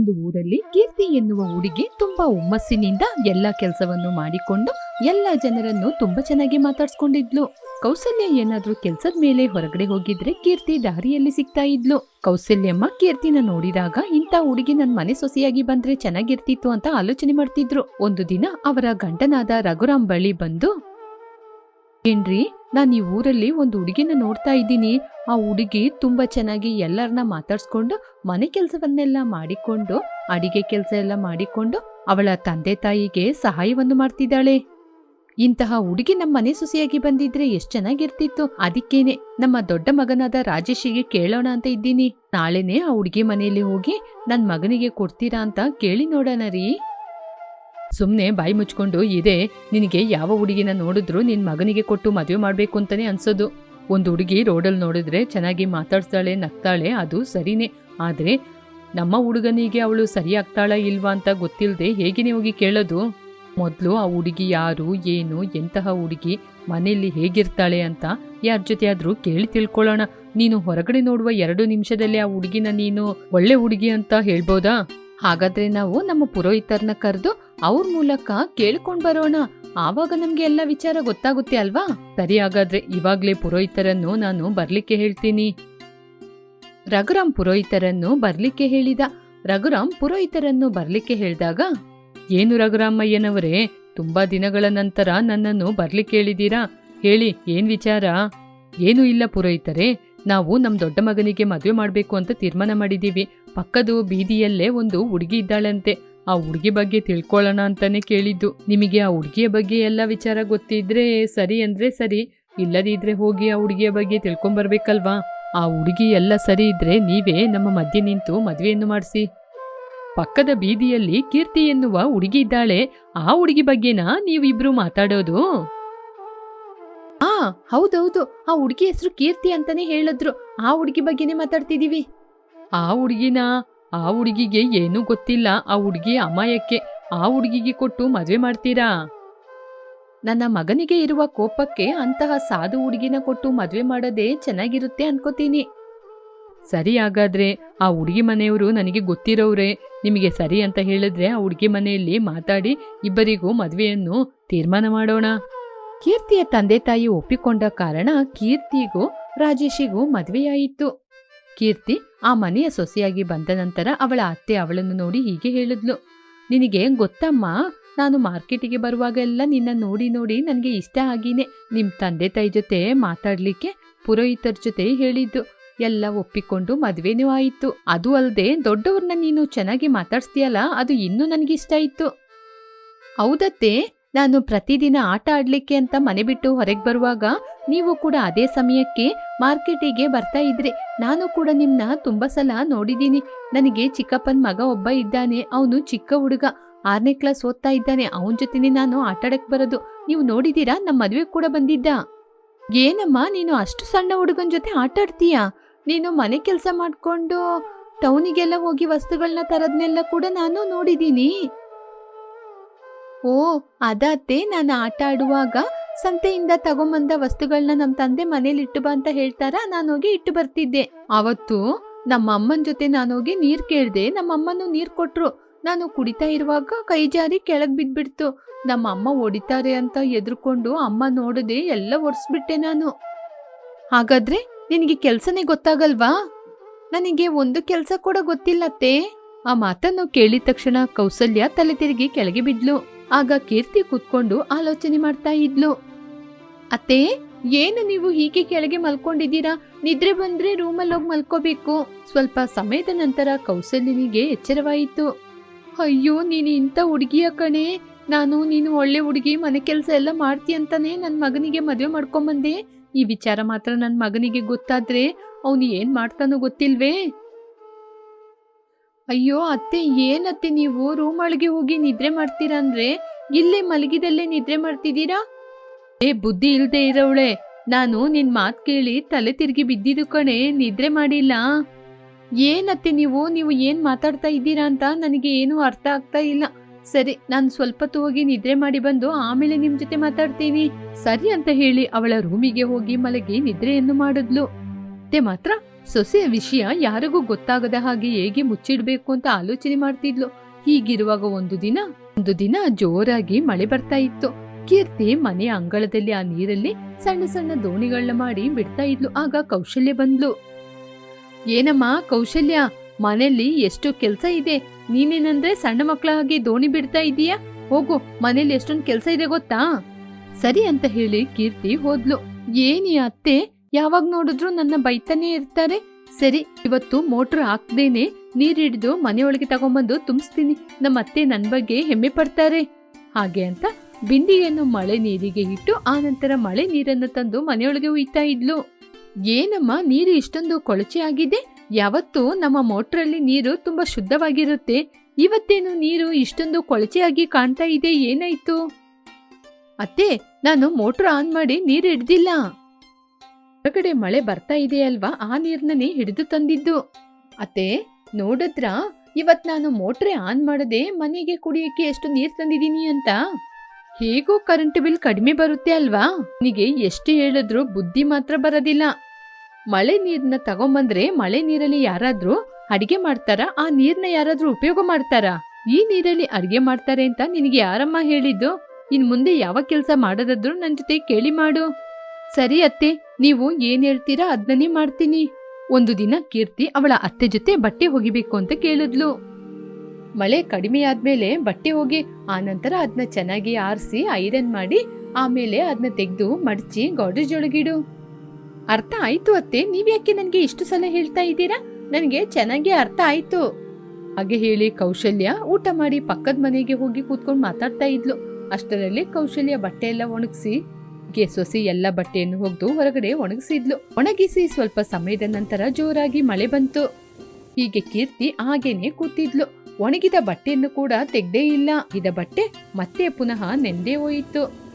ಒಂದು ಊರಲ್ಲಿ ಕೀರ್ತಿ ಎನ್ನುವ ಹುಡುಗಿ ತುಂಬಾ ಹುಮ್ಮಸ್ಸಿನಿಂದ ಎಲ್ಲ ಕೆಲಸವನ್ನು ಮಾಡಿಕೊಂಡು ಎಲ್ಲ ಜನರನ್ನು ತುಂಬಾ ಚೆನ್ನಾಗಿ ಮಾತಾಡ್ಸ್ಕೊಂಡಿದ್ಲು. ಕೌಸಲ್ಯ ಏನಾದ್ರೂ ಕೆಲ್ಸದ ಮೇಲೆ ಹೊರಗಡೆ ಹೋಗಿದ್ರೆ ಕೀರ್ತಿ ದಾರಿಯಲ್ಲಿ ಸಿಗ್ತಾ ಇದ್ಲು. ಕೌಸಲ್ಯಮ್ಮ ಕೀರ್ತಿನ ನೋಡಿದಾಗ ಇಂಥ ಹುಡುಗಿ ನನ್ನ ಮನೆ ಸೊಸೆಯಾಗಿ ಬಂದ್ರೆ ಚೆನ್ನಾಗಿರ್ತಿತ್ತು ಅಂತ ಆಲೋಚನೆ ಮಾಡ್ತಿದ್ರು. ಒಂದು ದಿನ ಅವರ ಗಂಡನಾದ ರಘುರಾಮ್ ಬಳಿ ಬಂದು, ಏನ್ರಿ ನಾನ್ ಈ ಊರಲ್ಲಿ ಒಂದು ಹುಡುಗಿನ ನೋಡ್ತಾ ಇದ್ದೀನಿ. ಆ ಹುಡುಗಿ ತುಂಬಾ ಚೆನ್ನಾಗಿ ಎಲ್ಲರನ್ನ ಮಾತಾಡ್ಸ್ಕೊಂಡು ಮನೆ ಕೆಲಸವನ್ನೆಲ್ಲ ಮಾಡಿಕೊಂಡು, ಅಡಿಗೆ ಕೆಲಸ ಎಲ್ಲ ಮಾಡಿಕೊಂಡು ಅವಳ ತಂದೆ ತಾಯಿಗೆ ಸಹಾಯವನ್ನು ಮಾಡ್ತಿದ್ದಾಳೆ. ಇಂತಹ ಹುಡುಗಿ ನಮ್ಮ ಮನೆ ಸೊಸೆಯಾಗಿ ಬಂದಿದ್ರೆ ಎಷ್ಟ್ ಚೆನ್ನಾಗಿರ್ತಿತ್ತು. ಅದಕ್ಕೇನೆ ನಮ್ಮ ದೊಡ್ಡ ಮಗನಾದ ರಾಜೇಶಿಗೆ ಕೇಳೋಣ ಅಂತ ಇದ್ದೀನಿ. ನಾಳೆನೆ ಆ ಹುಡುಗಿ ಮನೆಯಲ್ಲಿ ಹೋಗಿ ನನ್ ಮಗನಿಗೆ ಕೊಡ್ತೀರಾ ಅಂತ ಕೇಳಿ ನೋಡೋಣ ರೀ. ಸುಮ್ನೆ ಬಾಯಿ ಮುಚ್ಕೊಂಡು, ಇದೆ, ನಿನಗೆ ಯಾವ ಹುಡುಗಿನ ನೋಡಿದ್ರು ನಿನ್ ಮಗನಿಗೆ ಕೊಟ್ಟು ಮದುವೆ ಮಾಡಬೇಕು ಅಂತಾನೆ ಅನ್ಸೋದು. ಒಂದು ಹುಡುಗಿ ರೋಡಲ್ಲಿ ನೋಡಿದ್ರೆ ಚೆನ್ನಾಗಿ ಮಾತಾಡ್ತಾಳೆ ನಗ್ತಾಳೆ, ಅದು ಸರಿನೇ. ಆದ್ರೆ, ನಮ್ಮ ಹುಡುಗನಿಗೆ ಅವಳು ಸರಿ ಆಗ್ತಾಳ ಇಲ್ವಾ ಅಂತ ಗೊತ್ತಿಲ್ಲದೆ ಹೇಗೆ ಹೋಗಿ ಕೇಳೋದು? ಮೊದಲು ಆ ಹುಡುಗಿ ಯಾರು, ಏನು, ಎಂತಹ ಹುಡುಗಿ, ಮನೆಯಲ್ಲಿ ಹೇಗಿರ್ತಾಳೆ ಅಂತ ಯಾರ ಜೊತೆ ಆದ್ರೂ ಕೇಳಿ ತಿಳ್ಕೊಳ್ಳೋಣ. ನೀನು ಹೊರಗಡೆ ನೋಡುವ ಎರಡು ನಿಮಿಷದಲ್ಲಿ ಆ ಹುಡುಗಿನ ನೀನು ಒಳ್ಳೆ ಹುಡುಗಿ ಅಂತ ಹೇಳ್ಬೋದಾ? ಹಾಗಾದ್ರೆ ನಾವು ನಮ್ಮ ಪುರೋಹಿತರನ್ನ ಕರೆದು ಅವ್ರ ಮೂಲಕ ಕೇಳ್ಕೊಂಡ್ ಬರೋಣ. ಆವಾಗ ನಮ್ಗೆ ಎಲ್ಲ ವಿಚಾರ ಗೊತ್ತಾಗುತ್ತೆ ಅಲ್ವಾ? ಸರಿ ಹಾಗಾದ್ರೆ ಇವಾಗ್ಲೇ ಪುರೋಹಿತರನ್ನು ನಾನು ಬರ್ಲಿಕ್ಕೆ ಹೇಳ್ತೀನಿ. ರಘುರಾಮ್ ಪುರೋಹಿತರನ್ನು ಬರ್ಲಿಕ್ಕೆ ಹೇಳಿದ. ರಘುರಾಮ್ ಪುರೋಹಿತರನ್ನು ಬರ್ಲಿಕ್ಕೆ ಹೇಳಿದಾಗ, ಏನು ರಘುರಾಮಯ್ಯನವರೇ, ತುಂಬಾ ದಿನಗಳ ನಂತರ ನನ್ನನ್ನು ಬರ್ಲಿಕ್ಕೆ ಹೇಳಿದೀರಾ? ಹೇಳಿ, ಏನ್ ವಿಚಾರ? ಏನೂ ಇಲ್ಲ ಪುರೋಹಿತರೇ, ನಾವು ನಮ್ ದೊಡ್ಡ ಮಗನಿಗೆ ಮದುವೆ ಮಾಡ್ಬೇಕು ಅಂತ ತೀರ್ಮಾನ ಮಾಡಿದೀವಿ. ಪಕ್ಕದ ಬೀದಿಯಲ್ಲೇ ಒಂದು ಹುಡುಗಿ ಇದ್ದಾಳಂತೆ. ಆ ಹುಡುಗಿ ಬಗ್ಗೆ ತಿಳ್ಕೊಳ್ಳೋಣ ಅಂತಾನೆ ಕೇಳಿದ್ದು. ನಿಮಗೆ ಆ ಹುಡುಗಿಯ ಬಗ್ಗೆ ಎಲ್ಲ ವಿಚಾರ ಗೊತ್ತಿದ್ರೆ ಸರಿ ಅಂದ್ರೆ ಸರಿ. ಇಲ್ಲದಿದ್ರೆ ಹೋಗಿ ಆ ಹುಡುಗಿಯ ಬಗ್ಗೆ ತಿಳ್ಕೊಂಬರ್ಬೇಕಲ್ವಾ? ಆ ಹುಡುಗಿ ಎಲ್ಲ ಸರಿ ಇದ್ರೆ ನೀವೇ ನಮ್ಮ ಮಧ್ಯೆ ನಿಂತು ಮದುವೆಯನ್ನು ಮಾಡಿಸಿ. ಪಕ್ಕದ ಬೀದಿಯಲ್ಲಿ ಕೀರ್ತಿ ಎನ್ನುವ ಹುಡುಗಿ ಇದ್ದಾಳೆ. ಆ ಹುಡುಗಿ ಬಗ್ಗೆನಾ ನೀವಿಬ್ರು ಮಾತಾಡೋದು? ಆ, ಹೌದೌದು. ಆ ಹುಡುಗಿ ಹೆಸರು ಕೀರ್ತಿ ಅಂತಾನೆ ಹೇಳಿದ್ರು. ಆ ಹುಡುಗಿ ಬಗ್ಗೆನೇ ಮಾತಾಡ್ತಿದೀವಿ ಆ ಹುಡುಗಿನ, ಆ ಹುಡುಗಿಗೆ ಏನೂ ಗೊತ್ತಿಲ್ಲ, ಆ ಹುಡುಗಿ ಅಮಾಯಕ್ಕೆ. ಆ ಹುಡುಗಿಗೆ ಕೊಟ್ಟು ಮದುವೆ ಮಾಡ್ತೀರಾ? ನನ್ನ ಮಗನಿಗೆ ಇರುವ ಕೋಪಕ್ಕೆ ಅಂತಹ ಸಾಧು ಹುಡುಗಿನ ಕೊಟ್ಟು ಮದುವೆ ಮಾಡೋದೇ ಚೆನ್ನಾಗಿರುತ್ತೆ ಅನ್ಕೋತೀನಿ. ಸರಿ ಹಾಗಾದ್ರೆ, ಆ ಹುಡುಗಿ ಮನೆಯವರು ನನಗೆ ಗೊತ್ತಿರೋವ್ರೆ ನಿಮಗೆ ಸರಿ ಅಂತ ಹೇಳಿದ್ರೆ ಆ ಹುಡುಗಿ ಮನೆಯಲ್ಲಿ ಮಾತಾಡಿ ಇಬ್ಬರಿಗೂ ಮದುವೆಯನ್ನು ತೀರ್ಮಾನ ಮಾಡೋಣ. ಕೀರ್ತಿಯ ತಂದೆ ತಾಯಿ ಒಪ್ಪಿಕೊಂಡ ಕಾರಣ ಕೀರ್ತಿಗೂ ರಾಜೇಶಿಗೂ ಮದುವೆಯಾಯಿತು. ಕೀರ್ತಿ ಆ ಮನೆಯ ಸೊಸೆಯಾಗಿ ಬಂದ ನಂತರ ಅವಳ ಅತ್ತೆ ಅವಳನ್ನು ನೋಡಿ ಹೀಗೆ ಹೇಳಿದ್ಲು. ನಿನಗೆ ಗೊತ್ತಮ್ಮ, ನಾನು ಮಾರ್ಕೆಟಿಗೆ ಬರುವಾಗೆಲ್ಲ ನಿನ್ನ ನೋಡಿ ನೋಡಿ ನನಗೆ ಇಷ್ಟ ಆಗಿನೇ. ನಿಮ್ಮ ತಂದೆ ತಾಯಿ ಜೊತೆ ಮಾತಾಡ್ಲಿಕ್ಕೆ ಪುರೋಹಿತರ ಜೊತೆ ಹೇಳಿದ್ದು. ಎಲ್ಲ ಒಪ್ಪಿಕೊಂಡು ಮದುವೆನೂ ಆಯಿತು. ಅದು ಅಲ್ಲದೆ ದೊಡ್ಡವ್ರನ್ನ ನೀನು ಚೆನ್ನಾಗಿ ಮಾತಾಡ್ಸ್ತೀಯಲ್ಲ, ಅದು ಇನ್ನೂ ನನಗಿಷ್ಟ ಇತ್ತು. ಹೌದತ್ತೆ ನಾನು ಪ್ರತಿದಿನ ಆಟ ಆಡ್ಲಿಕ್ಕೆ ಅಂತ ಮನೆ ಬಿಟ್ಟು ಹೊರಗೆ ಬರುವಾಗ ನೀವು ಕೂಡ ಅದೇ ಸಮಯಕ್ಕೆ ಮಾರ್ಕೆಟಿಗೆ ಬರ್ತಾ ಇದ್ರಿ. ನಾನು ಕೂಡ ನಿಮ್ನ ತುಂಬಾ ಸಲ ನೋಡಿದ್ದೀನಿ. ನನಗೆ ಚಿಕ್ಕಪ್ಪನ ಮಗ ಒಬ್ಬ ಇದ್ದಾನೆ. ಅವನು ಚಿಕ್ಕ ಹುಡುಗ. ಆರನೇ ಕ್ಲಾಸ್ ಓದ್ತಾ ಇದ್ದಾನೆ. ಅವನ ಜೊತೆನೆ ನಾನು ಆಟಾಡಕ್ ಬರೋದು. ನೀವು ನೋಡಿದೀರಾ ನಮ್ಮ ಮದುವೆ ಕೂಡ ಬಂದಿದ್ದ. ಏನಮ್ಮ, ನೀನು ಅಷ್ಟು ಸಣ್ಣ ಹುಡುಗನ ಜೊತೆ ಆಟಾಡ್ತೀಯಾ? ನೀನು ಮನೆ ಕೆಲಸ ಮಾಡ್ಕೊಂಡು ಟೌನಿಗೆಲ್ಲ ಹೋಗಿ ವಸ್ತುಗಳನ್ನ ತರದ್ನೆಲ್ಲ ಕೂಡ ನಾನು ನೋಡಿದೀನಿ ಓ ಅದತ್ತೆ ನಾನು ಆಟ ಆಡುವಾಗ ಸಂತೆಯಿಂದ ತಗೊಂಬಂದ ವಸ್ತುಗಳನ್ನ ನಮ್ಮ ತಂದೆ ಮನೇಲಿ ಇಟ್ಟು ಬಾ ಅಂತ ಹೇಳ್ತಾರ? ನಾನು ಹೋಗಿ ಇಟ್ಟು ಬರ್ತಿದ್ದೆ. ಅವತ್ತು ನಮ್ಮ ಅಮ್ಮನ ಜೊತೆ ನಾನು ಹೋಗಿ ನೀರ್ ಕೇಳ್ದೆ, ನಮ್ಮ ಅಮ್ಮನು ನೀರ್ ಕೊಟ್ರು. ನಾನು ಕುಡಿತಾ ಇರುವಾಗ ಕೈ ಜಾರಿ ಕೆಳಗ್ ಬಿದ್ಬಿಡ್ತು. ನಮ್ಮ ಅಮ್ಮ ಹೊಡಿತಾರೆ ಅಂತ ಎದ್ರುಕೊಂಡು ಅಮ್ಮ ನೋಡದೆ ಎಲ್ಲ ಒರೆಸ್ಬಿಟ್ಟೆ ನಾನು. ಹಾಗಾದ್ರೆ ನಿನಗೆ ಕೆಲ್ಸನೇ ಗೊತ್ತಾಗಲ್ವಾ? ನನಗೆ ಒಂದು ಕೆಲಸ ಕೂಡ ಗೊತ್ತಿಲ್ಲತ್ತೆ. ಆ ಮಾತನ್ನು ಕೇಳಿದ ತಕ್ಷಣ ಕೌಸಲ್ಯ ತಲೆ ತಿರುಗಿ ಕೆಳಗೆ ಬಿದ್ಲು. ಆಗ ಕೀರ್ತಿ ಕೂತ್ಕೊಂಡು ಆಲೋಚನೆ ಮಾಡ್ತಾ ಇದ್ಲು. ಅತ್ತೆ, ಏನು ನೀವು ಹೀಗೆ ಕೆಳಗೆ ಮಲ್ಕೊಂಡಿದ್ದೀರಾ? ನಿದ್ರೆ ಬಂದ್ರೆ ರೂಮಲ್ಲಿ ಹೋಗಿ ಮಲ್ಕೋಬೇಕು. ಸ್ವಲ್ಪ ಸಮಯದ ನಂತರ ಕೌಸಲ್ಯನಿಗೆ ಎಚ್ಚರವಾಯಿತು. ಅಯ್ಯೋ, ನೀನು ಇಂಥ ಹುಡುಗಿಯ ಕಣೆ. ನಾನು, ನೀನು ಒಳ್ಳೆ ಹುಡುಗಿ, ಮನೆ ಕೆಲಸ ಎಲ್ಲ ಮಾಡ್ತಿ ಅಂತಾನೆ ನನ್ನ ಮಗನಿಗೆ ಮದುವೆ ಮಾಡ್ಕೊಂಬಂದೆ. ಈ ವಿಚಾರ ಮಾತ್ರ ನನ್ನ ಮಗನಿಗೆ ಗೊತ್ತಾದ್ರೆ ಅವನು ಏನು ಮಾಡ್ತಾನೋ ಗೊತ್ತಿಲ್ವೇ? ಅಯ್ಯೋ, ಅತ್ತೆ ಏನತ್ತೆ ನೀವು? ರೂಮ್ ಒಳಗೆ ಹೋಗಿ ನಿದ್ರೆ ಮಾಡ್ತೀರಾ ಅಂದ್ರೆ ಇಲ್ಲೇ ಮಲಗಿದಲ್ಲೇ ನಿದ್ರೆ ಮಾಡ್ತಿದ್ದೀರಾ? ಏ, ಬುದ್ಧಿ ಇಲ್ದೆ ಇರೋವಳೆ. ನಾನು ನಿನ್ ಮಾತ್ ಕೇಳಿ ತಲೆ ತಿರುಗಿ ಬಿದ್ದಿದ್ದು ಕಣೆ, ನಿದ್ರೆ ಮಾಡಿಲ್ಲ. ಏನತ್ತೆ ನೀವು? ನೀವು ಏನ್ ಮಾತಾಡ್ತಾ ಇದ್ದೀರಾ ಅಂತ ನನಗೆ ಏನು ಅರ್ಥ ಆಗ್ತಾ ಇಲ್ಲ. ಸರಿ, ನಾನು ಸ್ವಲ್ಪ ಹೊತ್ತು ಹೋಗಿ ನಿದ್ರೆ ಮಾಡಿ ಬಂದು ಆಮೇಲೆ ನಿಮ್ ಜೊತೆ ಮಾತಾಡ್ತೀನಿ. ಸರಿ ಅಂತ ಹೇಳಿ ಅವಳ ರೂಮಿಗೆ ಹೋಗಿ ಮಲಗಿ ನಿದ್ರೆಯನ್ನು ಮಾಡಿದ್ಲು. ಮಾತ್ರ ಸೊಸೆಯ ವಿಷಯ ಯಾರಿಗೂ ಗೊತ್ತಾಗದ ಹಾಗೆ ಹೇಗೆ ಮುಚ್ಚಿಡ್ಬೇಕು ಅಂತ ಆಲೋಚನೆ ಮಾಡ್ತಿದ್ಲು. ಹೀಗಿರುವಾಗ ಒಂದು ದಿನ ಒಂದು ದಿನ ಜೋರಾಗಿ ಮಳೆ ಬರ್ತಾ ಇತ್ತು. ಕೀರ್ತಿ ಮನೆಯ ಅಂಗಳದಲ್ಲಿ ಆ ನೀರಲ್ಲಿ ಸಣ್ಣ ಸಣ್ಣ ದೋಣಿಗಳನ್ನ ಮಾಡಿ ಬಿಡ್ತಾ ಇದ್ಲು. ಆಗ ಕೌಶಲ್ಯ ಬಂದ್ಲು. ಏನಮ್ಮ ಕೌಶಲ್ಯ, ಮನೆಯಲ್ಲಿ ಎಷ್ಟು ಕೆಲಸ ಇದೆ. ನೀನೇನಂದ್ರೆ ಸಣ್ಣ ಮಕ್ಕಳ ಹಾಗೆ ದೋಣಿ ಬಿಡ್ತಾ ಇದೀಯಾ ಹೋಗು ಮನೇಲಿ ಎಷ್ಟೊಂದು ಕೆಲಸ ಇದೆ ಗೊತ್ತಾ? ಸರಿ ಅಂತ ಹೇಳಿ ಕೀರ್ತಿ ಹೋದ್ಲು. ಏನಿ ಅತ್ತೆ ಯಾವಾಗ ನೋಡಿದ್ರು ನನ್ನ ಬೈತಾನೆ ಇರ್ತಾರೆ. ಸರಿ, ಇವತ್ತು ಮೋಟ್ರ್ ಹಾಕ್ದೇನೆ ನೀರ್ ಹಿಡಿದು ಮನೆಯೊಳಗೆ ತಗೊಂಬಂದು ತುಂಬಿಸ್ತೀನಿ. ನಮ್ಮ ಅತ್ತೆ ನನ್ನ ಬಗ್ಗೆ ಹೆಮ್ಮೆ ಪಡ್ತಾರೆ. ಹಾಗೆ ಅಂತ ಬಿಂದಿಗೆಯನ್ನು ಮಳೆ ನೀರಿಗೆ ಇಟ್ಟು ಆ ನಂತರ ಮಳೆ ನೀರನ್ನು ತಂದು ಮನೆಯೊಳಗೆ ಉಯ್ತಾ ಇದ್ಲು. ಏನಮ್ಮ, ನೀರು ಇಷ್ಟೊಂದು ಕೊಳಚೆ ಆಗಿದೆ? ಯಾವತ್ತೂ ನಮ್ಮ ಮೋಟ್ರಲ್ಲಿ ನೀರು ತುಂಬಾ ಶುದ್ಧವಾಗಿರುತ್ತೆ. ಇವತ್ತೇನು ನೀರು ಇಷ್ಟೊಂದು ಕೊಳಚೆಯಾಗಿ ಕಾಣ್ತಾ ಇದೆ, ಏನಾಯ್ತು? ಅತ್ತೆ, ನಾನು ಮೋಟ್ರ್ ಆನ್ ಮಾಡಿ ನೀರು ಹಿಡ್ದಿಲ್ಲ ಹೊರಗಡೆ ಮಳೆ ಬರ್ತಾ ಇದೆ ಅಲ್ವಾ ಆ ನೀರ್ನನೇ ಹಿಡಿದು ತಂದಿದ್ದು. ಅತ್ತೆ, ನೋಡಿದ್ರ? ಇವತ್ ನಾನು ಮೋಟ್ರೆ ಆನ್ ಮಾಡದೆ ಮನೆಗೆ ಕುಡಿಯಕ್ಕೆ ಎಷ್ಟು ನೀರ್ ತಂದಿದೀನಿ ಅಂತ. ಹೇಗೂ ಕರೆಂಟ್ ಬಿಲ್ ಕಡಿಮೆ ಬರುತ್ತೆ ಅಲ್ವಾ? ನಿಗೆ ಎಷ್ಟು ಹೇಳಿದ್ರು ಬುದ್ಧಿ ಮಾತ್ರ ಬರೋದಿಲ್ಲ. ಮಳೆ ನೀರ್ನ ತಗೊಂಬಂದ್ರೆ ಮಳೆ ನೀರಲ್ಲಿ ಯಾರಾದ್ರೂ ಅಡಿಗೆ ಮಾಡ್ತಾರಾ? ಆ ನೀರ್ನ ಯಾರಾದ್ರೂ ಉಪಯೋಗ ಮಾಡ್ತಾರಾ? ಈ ನೀರಲ್ಲಿ ಅಡಿಗೆ ಮಾಡ್ತಾರೆ ಅಂತ ನಿನಗೆ ಯಾರಮ್ಮ ಹೇಳಿದ್ದು? ಇನ್ ಮುಂದೆ ಯಾವ ಕೆಲಸ ಮಾಡೋದಾದ್ರೂ ನನ್ನ ಜೊತೆ ಕೇಳಿ ಮಾಡು. ಸರಿ ಅತ್ತೆ, ನೀವು ಏನ್ ಹೇಳ್ತೀರಾ ಅದನ್ನೇ ಮಾಡ್ತೀನಿ. ಒಂದು ದಿನ ಕೀರ್ತಿ ಅವಳ ಅತ್ತೆ ಜೊತೆ ಬಟ್ಟೆ ಒಗಿಬೇಕು ಅಂತ ಕೇಳಿದ್ಲು. ಮಳೆ ಕಡಿಮೆ ಆದ್ಮೇಲೆ ಬಟ್ಟೆ ಹೋಗಿ ಆನಂತರ ಅದನ್ನ ಚೆನ್ನಾಗಿ ಆರಿಸಿ, ಐರನ್ ಮಾಡಿ, ಆಮೇಲೆ ಅದನ್ನ ತೆಗೆದು ಮಡಚಿ ಗಾಡ್ರೇಜ್ ಒಳಗಿಡು. ಅರ್ಥ ಆಯ್ತು ಅತ್ತೆ, ನೀವ್ಯಾಕೆ ನನಗೆ ಇಷ್ಟು ಸಲ ಹೇಳ್ತಾ ಇದ್ದೀರಾ? ನನಗೆ ಚೆನ್ನಾಗಿ ಅರ್ಥ ಆಯ್ತು. ಹಾಗೆ ಹೇಳಿ ಕೌಶಲ್ಯ ಊಟ ಮಾಡಿ ಪಕ್ಕದ ಮನೆಗೆ ಹೋಗಿ ಕೂತ್ಕೊಂಡು ಮಾತಾಡ್ತಾ ಇದ್ಲು. ಅಷ್ಟರಲ್ಲಿ ಕೌಶಲ್ಯ ಬಟ್ಟೆ ಎಲ್ಲ ಒಣಗಿಸಿ ಗೆ ಸೊಸಿ ಎಲ್ಲ ಬಟ್ಟೆಯನ್ನು ಒಗ್ದು ಹೊರಗಡೆ ಒಣಗಿಸಿದ್ಲು. ಒಣಗಿಸಿ ಸ್ವಲ್ಪ ಸಮಯದ ನಂತರ ಜೋರಾಗಿ ಮಳೆ ಬಂತು. ಹೀಗೆ ಕೀರ್ತಿ ಹಾಗೇನೆ ಕೂತಿದ್ಲು. ಒಣಗಿದ ಬಟ್ಟೆಯನ್ನು ಕೂಡ ತೆಗ್ದೇ ಇಲ್ಲ. ಇದ ಬಟ್ಟೆ ಮತ್ತೆ ಪುನಃ ನೆಂದೇ ಹೋಯಿತು.